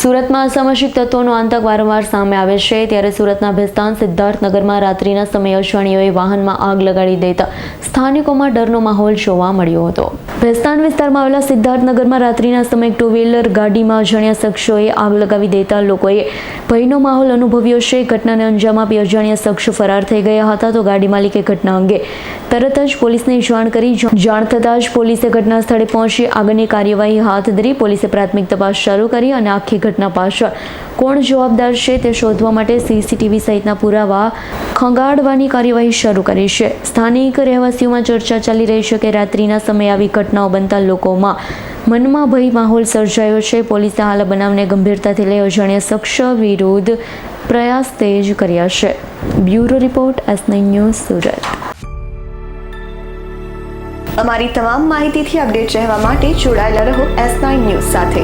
સુરતમાં અસામાજિક તત્વોનો આતંક વારંવાર સામે આવે છે. ત્યારે સુરતના ભેસ્તાન સિદ્ધાર્થનગરમાં રાત્રિના સમયે અજાણ્યોએ વાહનમાં આગ લગાડી દેતા સ્થાનિકોમાં ડરનો માહોલ જોવા મળ્યો હતો. ભેસ્તાન વિસ્તારમાં આવેલા સિદ્ધાર્થનગરમાં રાત્રિના સમયે ટુ વ્હીલર ગાડીમાં અજાણ્યા શખ્સોએ આગ લગાવી દેતા લોકોએ ભયનો માહોલ અનુભવ્યો છે. ઘટનાને અંજામ આપી અજાણ્યા શખ્સ ફરાર થઈ ગયા હતા તો ગાડી માલિકે ઘટના અંગે તરત જ પોલીસને જાણ કરી. જાણ થતાં જ પોલીસે ઘટના સ્થળે પહોંચી. આગળની કાર્યવાહી હાથ ધરી પોલીસે પ્રાથમિક તપાસ શરૂ કરી અને આખી ઘટના પાછળ કોણ જવાબદાર છે તે શોધવા માટે સીસીટીવી સહિતના પુરાવા ખંગાડવાની કાર્યવાહી શરૂ કરી છે. સ્થાનિક રહેવાસીઓમાં ચર્ચા ચાલી રહી છે કે રાત્રિના સમયે આવી ઘટનાઓ બનતા લોકોમાં મનમાં ભય માહોલ સર્જાયો છે. પોલીસે હાલ બનાવને ગંભીરતાથી લઈ અજાણ્યા શખ્સ વિરુદ્ધ પ્રયાસ તેજ કર્યા છે. Bureau report S news Surat. અમારી તમામ માહિતીથી અપડેટ રહેવા માટે જોડાયેલા રહો એસ ન્યૂઝ સાથે.